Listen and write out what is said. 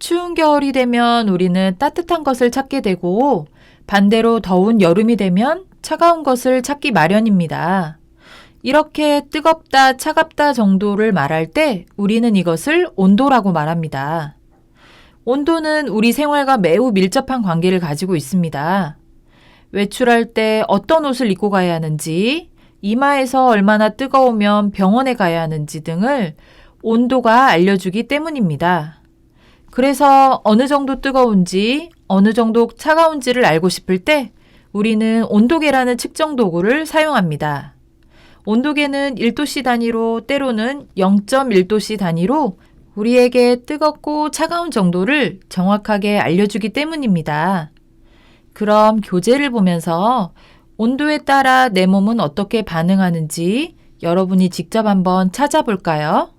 추운 겨울이 되면 우리는 따뜻한 것을 찾게 되고 반대로 더운 여름이 되면 차가운 것을 찾기 마련입니다. 이렇게 뜨겁다, 차갑다 정도를 말할 때 우리는 이것을 온도라고 말합니다. 온도는 우리 생활과 매우 밀접한 관계를 가지고 있습니다. 외출할 때 어떤 옷을 입고 가야 하는지, 이마에서 얼마나 뜨거우면 병원에 가야 하는지 등을 온도가 알려주기 때문입니다. 그래서 어느 정도 뜨거운지, 어느 정도 차가운지를 알고 싶을 때 우리는 온도계라는 측정 도구를 사용합니다. 온도계는 1도씨 단위로 때로는 0.1도씨 단위로 우리에게 뜨겁고 차가운 정도를 정확하게 알려주기 때문입니다. 그럼 교재를 보면서 온도에 따라 내 몸은 어떻게 반응하는지 여러분이 직접 한번 찾아볼까요?